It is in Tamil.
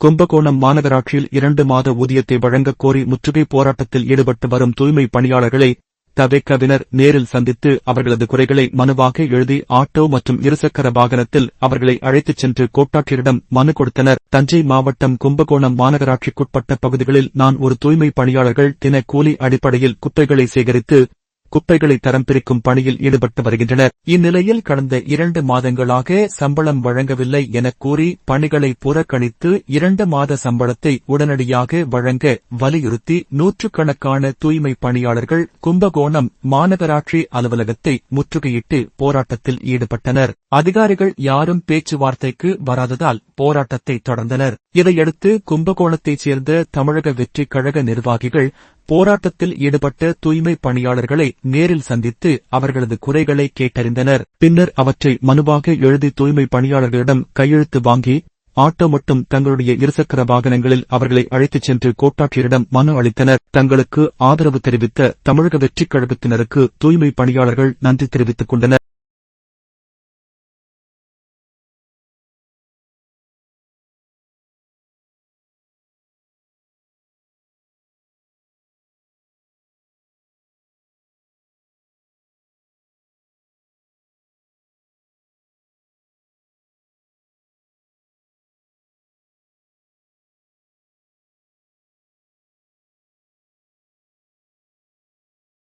கும்பகோணம் மாநகராட்சியில் இரண்டு மாத ஊதியத்தை வழங்கக் கோரி முற்றுகை போராட்டத்தில் ஈடுபட்டு வரும் தூய்மை பணியாளர்களை தவேக்கவினர் நேரில் சந்தித்து அவர்களது குறைகளை மனுவாக எழுதி ஆட்டோ மற்றும் இருசக்கர வாகனத்தில் அவர்களை அழைத்துச் சென்று கோட்டாட்சியரிடம் மனு கொடுத்தனர். தஞ்சை மாவட்டம் கும்பகோணம் மாநகராட்சிக்குட்பட்ட பகுதிகளில் நான் ஒரு தூய்மை பணியாளர்கள் தின கூலி அடிப்படையில் குப்பைகளை சேகரித்து குப்பைகளை தரம் பிரிக்கும் பணியில் ஈடுபட்டு வருகின்றனர். இந்நிலையில் கடந்த இரண்டு மாதங்களாக சம்பளம் வழங்கவில்லை என கூறி பணிகளை புறக்கணித்து இரண்டு மாத சம்பளத்தை உடனடியாக வழங்க வலியுறுத்தி நூற்றுக்கணக்கான தூய்மை பணியாளர்கள் கும்பகோணம் மாநகராட்சி அலுவலகத்தை முற்றுகையிட்டு போராட்டத்தில் ஈடுபட்டனர். அதிகாரிகள் யாரும் பேச்சுவார்த்தைக்கு வராததால் போராட்டத்தை தொடர்ந்தனர். இதையடுத்து கும்பகோணத்தைச் சேர்ந்த தமிழக வெற்றிக் கழக நிர்வாகிகள் போராட்டத்தில் ஈடுபட்ட தூய்மை பணியாளர்களை நேரில் சந்தித்து அவர்களது குறைகளை கேட்டறிந்தனர். பின்னர் அவற்றை மனுவாக எழுதி தூய்மை பணியாளர்களிடம் கையெழுத்து வாங்கி ஆட்டோ மட்டும் தங்களுடைய இருசக்கர வாகனங்களில் அவர்களை அழைத்துச் சென்று கோட்டாட்சியரிடம் மனு அளித்தனர். தங்களுக்கு ஆதரவு தெரிவித்த தமிழக வெற்றிக் கழகத்தினருக்கு தூய்மை பணியாளர்கள் நன்றி தெரிவித்துக் கொண்டனர்.